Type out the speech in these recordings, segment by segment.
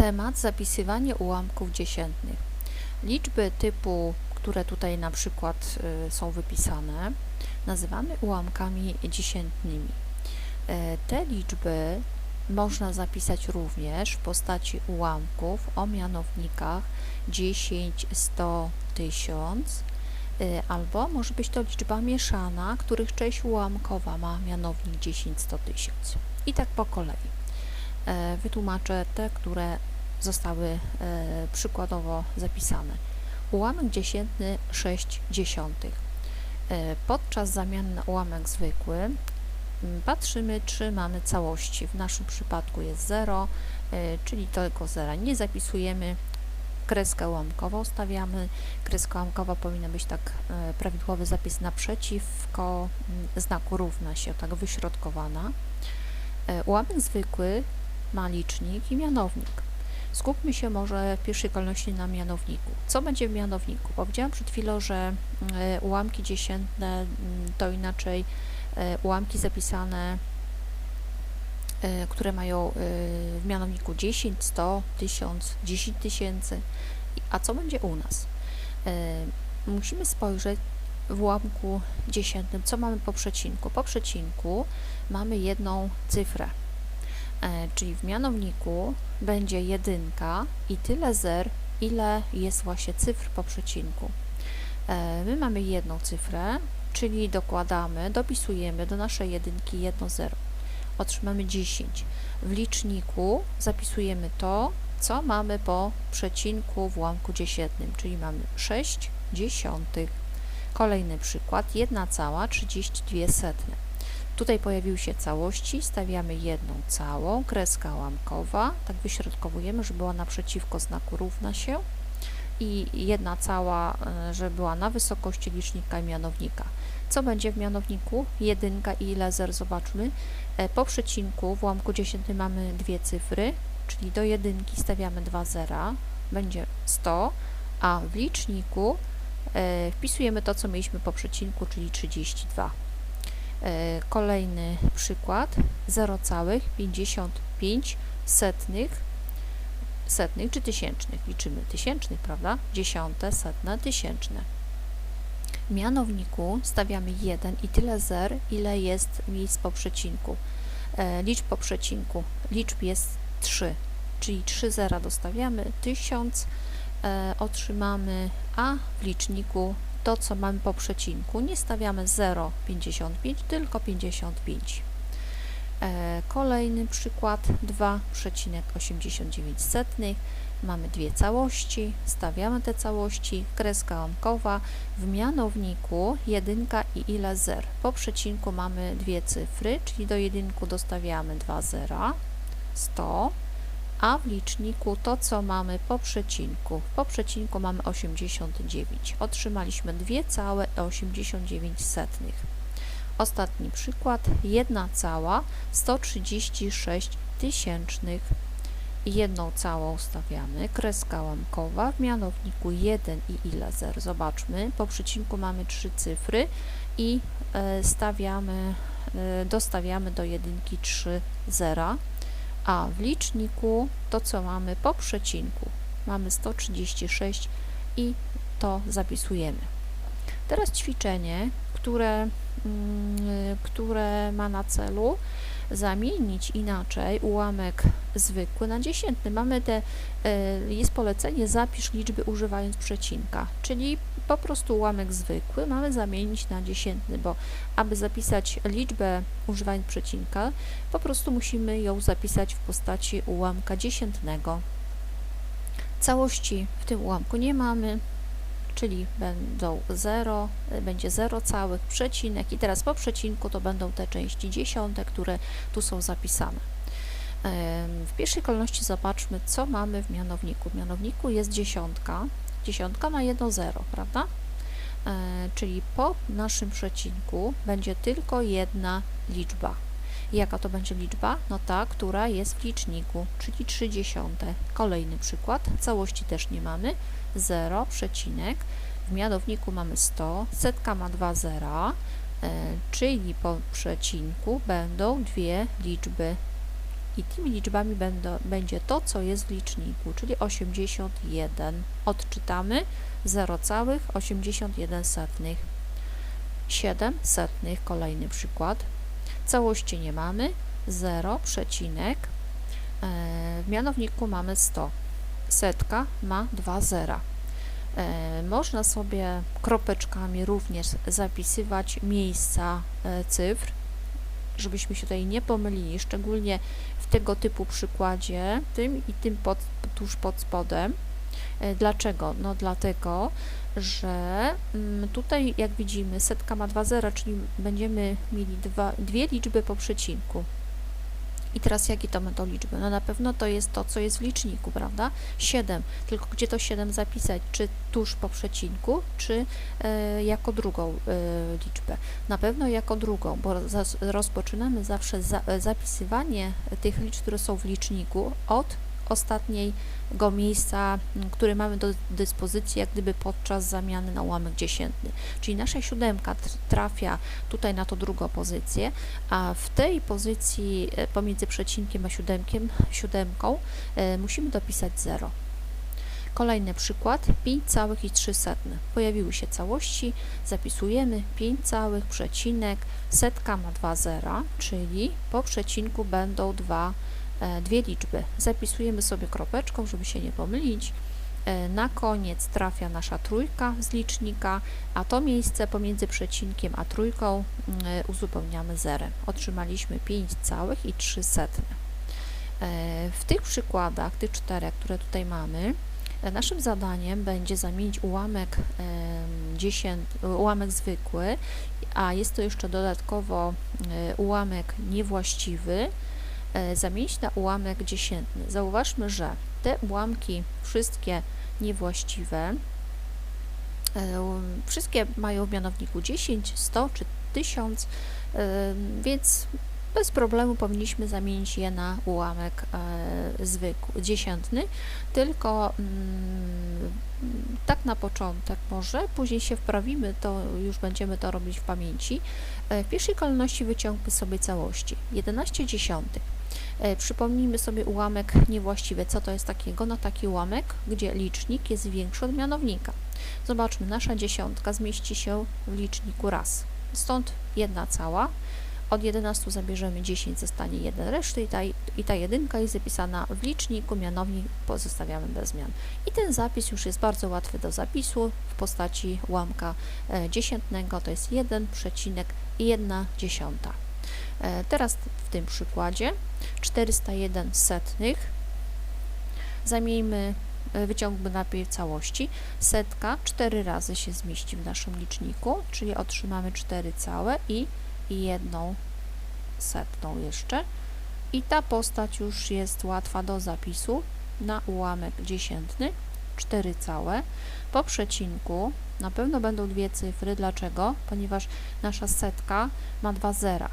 Temat zapisywanie ułamków dziesiętnych. Liczby typu, które tutaj na przykład y, są wypisane, nazywamy ułamkami dziesiętnymi. E, Te liczby można zapisać również w postaci ułamków o mianownikach 10, 100, 1000 y, albo może być to liczba mieszana, których część ułamkowa ma mianownik 10, 100, 1000. I tak po kolei. E, Wytłumaczę te, które zostały e, przykładowo zapisane. Ułamek dziesiętny 6 dziesiątych. E, Podczas zamiany na ułamek zwykły patrzymy, czy mamy całości. W naszym przypadku jest 0, e, czyli tego zera nie zapisujemy. Kreskę ułamkową stawiamy. Kreska ułamkowa powinna być tak prawidłowy zapis naprzeciwko znaku równa się, tak wyśrodkowana. Ułamek zwykły ma licznik i mianownik. Skupmy się może w pierwszej kolejności na mianowniku. Co będzie w mianowniku? Powiedziałam przed chwilą, że e, ułamki dziesiętne mm, to inaczej e, ułamki zapisane, e, które mają w mianowniku 10, 100, 1000, 10 tysięcy. A co będzie u nas? Musimy spojrzeć w ułamku dziesiętnym, co mamy po przecinku. Po przecinku mamy jedną cyfrę, czyli w mianowniku będzie jedynka i tyle zer, ile jest właśnie cyfr po przecinku. E, My mamy jedną cyfrę, czyli dokładamy, dopisujemy do naszej jedynki jedno zero. Otrzymamy 10. W liczniku zapisujemy to, co mamy po przecinku w ułamku dziesiętnym, czyli mamy 6 dziesiątych. Kolejny przykład, 1 cała 32 setne. Tutaj pojawiły się całości, stawiamy jedną całą, kreska ułamkowa, tak wyśrodkowujemy, żeby była naprzeciwko znaku równa się i jedna cała, e, żeby była na wysokości licznika i mianownika. Co będzie w mianowniku? Jedynka i ile zer, zobaczmy. E, Po przecinku w ułamku dziesiętnym mamy dwie cyfry, czyli do jedynki stawiamy dwa zera, będzie 100, a w liczniku e, wpisujemy to, co mieliśmy po przecinku, czyli 32. E, Kolejny przykład 0,55 setnych setnych czy tysięcznych. Liczymy tysięcznych, prawda? Dziesiąte, setne, tysięczne. W mianowniku stawiamy 1 i tyle zer, ile jest miejsc po przecinku. E, liczb po przecinku. Liczb jest 3, czyli 3 zera dostawiamy, 1000 e, otrzymamy, a w liczniku to, co mamy po przecinku, nie stawiamy 0,55, tylko 55. E, Kolejny przykład 2,89 setnych. Mamy dwie całości, stawiamy te całości, kreska łamkowa, w mianowniku jedynka i ile zer. Po przecinku mamy dwie cyfry, czyli do jedynku dostawiamy 2 zera, 100, a w liczniku to, co mamy po przecinku. Po przecinku mamy 89. Otrzymaliśmy 2,89 setnych. Ostatni przykład, 1 cała 136 tysięcznych. Jedną całą stawiamy, kreska łamkowa, w mianowniku 1 i ile zer. Zobaczmy, po przecinku mamy trzy cyfry i e, stawiamy, e, dostawiamy do jedynki 3 zera, a w liczniku to, co mamy po przecinku, mamy 136 i to zapisujemy. Teraz ćwiczenie, które mm, które ma na celu zamienić inaczej ułamek zwykły na dziesiętny. Mamy te, e, jest polecenie zapisz liczby używając przecinka, czyli po prostu ułamek zwykły mamy zamienić na dziesiętny, bo aby zapisać liczbę używając przecinka, po prostu musimy ją zapisać w postaci ułamka dziesiętnego. Całości w tym ułamku nie mamy, czyli będą 0, będzie 0 całych, przecinek i teraz po przecinku to będą te części dziesiąte, które tu są zapisane. W pierwszej kolejności zobaczmy, co mamy w mianowniku. W mianowniku jest dziesiątka, dziesiątka ma jedno 0, prawda? E, czyli po naszym przecinku będzie tylko jedna liczba. Jaka to będzie liczba? No ta, która jest w liczniku, czyli 3 dziesiąte. Kolejny przykład, całości też nie mamy, 0, przecinek, w mianowniku mamy 100, setka ma 2 zera, e, czyli po przecinku będą dwie liczby i tymi liczbami będą, będzie to, co jest w liczniku, czyli 81. Odczytamy 0,81 setnych. 7 setnych, kolejny przykład. Całości nie mamy, 0, przecinek. E, w mianowniku mamy 100. Setka ma 2 zera. E, można sobie kropeczkami również zapisywać miejsca e, cyfr, żebyśmy się tutaj nie pomylili, szczególnie w tego typu przykładzie, tym i tym pod, tuż pod spodem. E, dlaczego? No dlatego, że mm, tutaj jak widzimy setka ma dwa zera, czyli będziemy mieli dwa, dwie liczby po przecinku. I teraz jakie to będą liczby? No na pewno to jest to, co jest w liczniku, prawda? 7. Tylko gdzie to 7 zapisać? Czy tuż po przecinku, czy e, jako drugą e, liczbę? Na pewno jako drugą, bo rozpoczynamy zawsze za, zapisywanie tych liczb, które są w liczniku od ostatniego miejsca, które mamy do dyspozycji, jak gdyby podczas zamiany na ułamek dziesiętny. Czyli nasza siódemka trafia tutaj na tą drugą pozycję, a w tej pozycji e, pomiędzy przecinkiem a siódemkiem, siódemką e, musimy dopisać 0. Kolejny przykład, 5,3. Pojawiły się całości, zapisujemy 5 całych, przecinek, setka ma 2 zera, czyli po przecinku będą 2 E, dwie liczby. Zapisujemy sobie kropeczką, żeby się nie pomylić. E, na koniec trafia nasza trójka z licznika, a to miejsce pomiędzy przecinkiem a trójką mm, e, uzupełniamy zerem. Otrzymaliśmy 5 całych i 3 setne. W tych przykładach, tych czterech, które tutaj mamy, naszym zadaniem będzie zamienić ułamek, 10, ułamek zwykły, a jest to jeszcze dodatkowo ułamek niewłaściwy, E, zamienić na ułamek dziesiętny. Zauważmy, że te ułamki wszystkie niewłaściwe, e, wszystkie mają w mianowniku 10, 100 czy 1000, e, więc bez problemu powinniśmy zamienić je na ułamek zwykły, dziesiętny, tylko mm, tak na początek może, później się wprawimy, to już będziemy to robić w pamięci. W pierwszej kolejności wyciągmy sobie całości. 11 dziesiątych E, przypomnijmy sobie ułamek niewłaściwy. Co to jest takiego? No taki ułamek, gdzie licznik jest większy od mianownika. Zobaczmy, nasza dziesiątka zmieści się w liczniku raz. Stąd jedna cała. Od 11 zabierzemy 10, zostanie 1 reszty i ta, i ta jedynka jest zapisana w liczniku, mianownik pozostawiamy bez zmian. I ten zapis już jest bardzo łatwy do zapisu w postaci ułamka e, dziesiętnego, to jest 1,1 dziesiąta. E, teraz w tym przykładzie 401 setnych zamieńmy, e, wyciągmy najpierw całości. Setka 4 razy się zmieści w naszym liczniku, czyli otrzymamy 4 całe i jedną setną jeszcze. I ta postać już jest łatwa do zapisu na ułamek dziesiętny, 4 całe. Po przecinku na pewno będą dwie cyfry. Dlaczego? Ponieważ nasza setka ma dwa zera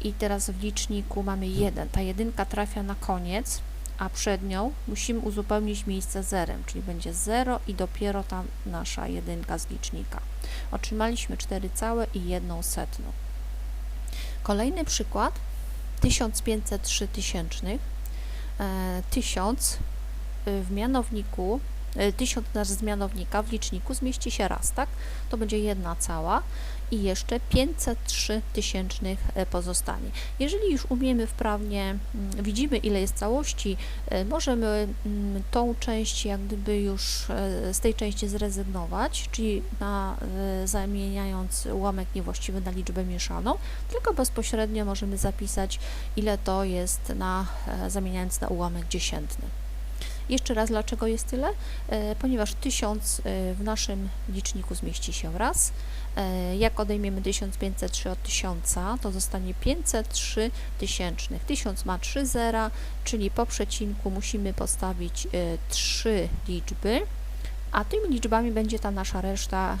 i teraz w liczniku mamy 1. Ta jedynka trafia na koniec, a przed nią musimy uzupełnić miejsce zerem, czyli będzie 0 i dopiero ta nasza jedynka z licznika. Otrzymaliśmy 4 całe i 1 setną. Kolejny przykład 1503 tysięcznych. 1000 e, w mianowniku 1000 e, nasz z mianownika w liczniku zmieści się raz, tak? To będzie jedna cała i jeszcze 503 tysięcznych e, pozostanie. Jeżeli już umiemy wprawnie, mm, widzimy ile jest całości, e, możemy mm, tą część jak gdyby już e, z tej części zrezygnować, czyli na, zamieniając ułamek niewłaściwy na liczbę mieszaną, tylko bezpośrednio możemy zapisać ile to jest na, zamieniając na ułamek dziesiętny. Jeszcze raz, dlaczego jest tyle? Ponieważ 1000 e, w naszym liczniku zmieści się raz. E, jak odejmiemy 1503 od 1000, to zostanie 503 tysięcznych. 1000 ma 3 zera, czyli po przecinku musimy postawić 3 liczby, a tymi liczbami będzie ta nasza reszta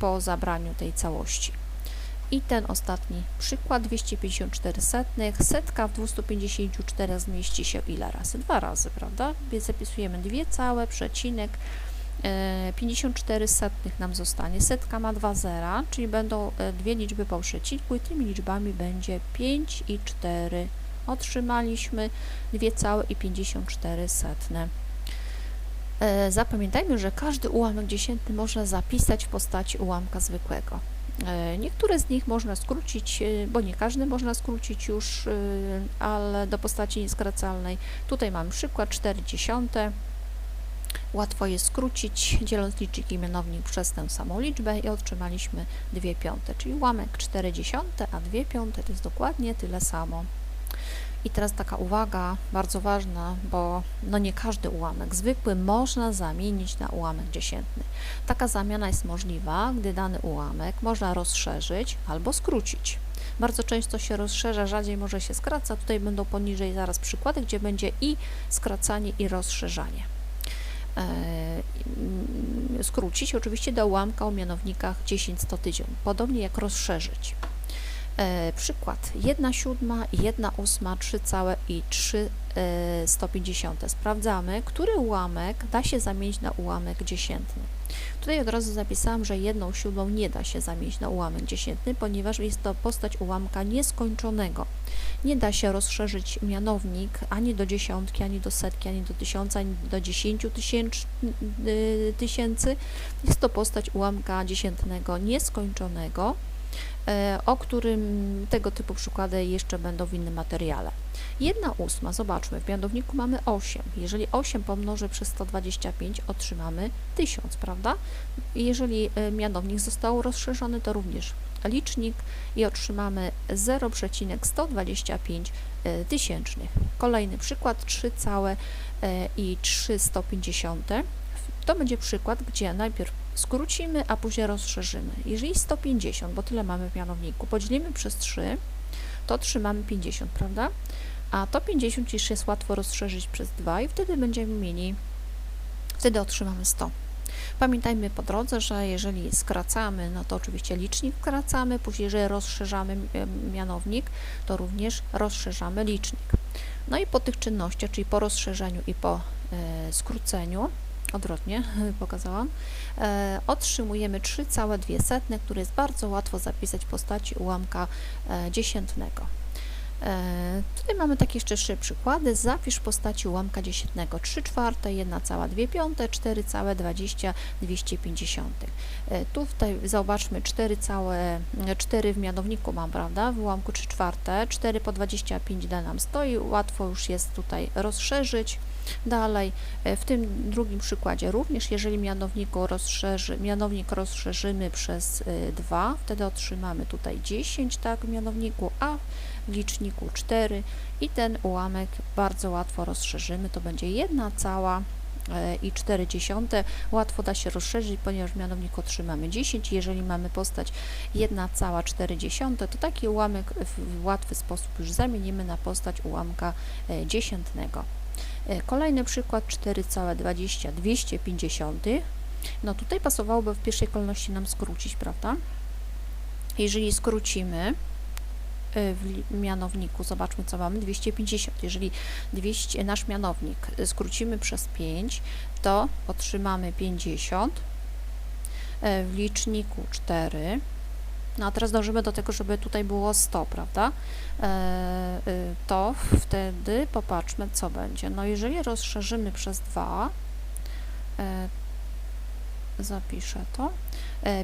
po zabraniu tej całości. I ten ostatni przykład, 254 setnych, setka w 254 zmieści się ile razy? Dwa razy, prawda? Więc zapisujemy dwie całe, przecinek, 54 e, setnych nam zostanie. Setka ma dwa zera, czyli będą e, dwie liczby po przecinku i tymi liczbami będzie 5 i 4 Otrzymaliśmy 2,54. E, Zapamiętajmy, że każdy ułamek dziesiętny można zapisać w postaci ułamka zwykłego. Niektóre z nich można skrócić, bo nie każdy można skrócić już, ale do postaci nieskracalnej. Tutaj mamy przykład 4 dziesiąte. Łatwo jest skrócić, dzieląc licznik i mianownik przez tę samą liczbę i otrzymaliśmy 2 piąte, czyli ułamek 4 dziesiąte, a 2 piąte to jest dokładnie tyle samo. I teraz taka uwaga, bardzo ważna, bo no nie każdy ułamek zwykły można zamienić na ułamek dziesiętny. Taka zamiana jest możliwa, gdy dany ułamek można rozszerzyć albo skrócić. Bardzo często się rozszerza, rzadziej może się skraca. Tutaj będą poniżej zaraz przykłady, gdzie będzie i skracanie, i rozszerzanie. E, mm, skrócić oczywiście do ułamka o mianownikach 10, 100, 1000, podobnie jak rozszerzyć. E, przykład 1 siódma, 1 ósma, 3 całe i 3 e, 150. Sprawdzamy, który ułamek da się zamienić na ułamek dziesiętny. Tutaj od razu zapisałam, że 1 siódmą nie da się zamienić na ułamek dziesiętny, ponieważ jest to postać ułamka nieskończonego. Nie da się rozszerzyć mianownik ani do dziesiątki, ani do setki, ani do tysiąca, ani do dziesięciu tysięcy. tysięcy. Jest to postać ułamka dziesiętnego nieskończonego e, o którym tego typu przykłady jeszcze będą w innym materiale. 1 ósma, zobaczmy, w mianowniku mamy 8. Jeżeli 8 pomnożę przez 125, otrzymamy 1000, prawda? Jeżeli e, mianownik został rozszerzony, to również licznik i otrzymamy 0,125 e, tysięcznych. Kolejny przykład 3 całe e, i 350. To będzie przykład, gdzie najpierw skrócimy, a później rozszerzymy. Jeżeli 150, bo tyle mamy w mianowniku, podzielimy przez 3, to otrzymamy 50, prawda? A to 50 już jest łatwo rozszerzyć przez 2 i wtedy będziemy mieli, wtedy otrzymamy 100. Pamiętajmy po drodze, że jeżeli skracamy, no to oczywiście licznik skracamy, później jeżeli rozszerzamy mianownik, to również rozszerzamy licznik. No i po tych czynnościach, czyli po rozszerzeniu i po e, skróceniu, odwrotnie pokazałam, e, otrzymujemy 3,2, które jest bardzo łatwo zapisać w postaci ułamka e, dziesiętnego. E, tutaj mamy takie jeszcze trzy przykłady. Zapisz w postaci ułamka dziesiętnego 3 czwarte, 1 cała 2 piąte, 4 całe 20, 250. E, tutaj zobaczmy 4 całe, 4 w mianowniku mam, prawda, w ułamku 3 czwarte, 4 po 25 da nam 100 i łatwo już jest tutaj rozszerzyć. Dalej, e, w tym drugim przykładzie również, jeżeli mianowniku rozszerzy, mianownik rozszerzymy przez 2, wtedy otrzymamy tutaj 10, tak, w mianowniku, a liczniku 4 i ten ułamek bardzo łatwo rozszerzymy, to będzie 1 cała e, i 4 dziesiąte. Łatwo da się rozszerzyć, ponieważ w mianowniku otrzymamy 10. Jeżeli mamy postać 1 cała 4 dziesiąte, to taki ułamek w łatwy sposób już zamienimy na postać ułamka e, dziesiętnego. E, kolejny przykład 4,20 250. No tutaj pasowałoby w pierwszej kolejności nam skrócić, prawda? Jeżeli skrócimy, w mianowniku, zobaczmy co mamy, 250. Jeżeli 200, nasz mianownik skrócimy przez 5, to otrzymamy 50, e, w liczniku 4, no a teraz dążymy do tego, żeby tutaj było 100, prawda? E, to wtedy popatrzmy, co będzie. No jeżeli rozszerzymy przez 2, zapiszę to,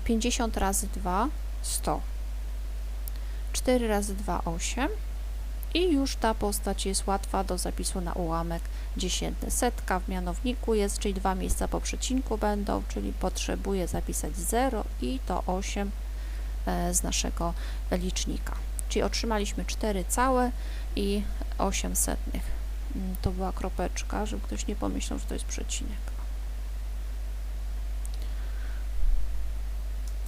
50 razy 2, 100. 4 razy 2, 8 i już ta postać jest łatwa do zapisu na ułamek dziesiętny. Setka w mianowniku jest, czyli dwa miejsca po przecinku będą, czyli potrzebuję zapisać 0 i to 8 e, z naszego licznika. Czyli otrzymaliśmy 4 całe i 8 setnych. Mm, to była kropeczka, żeby ktoś nie pomyślał, że to jest przecinek.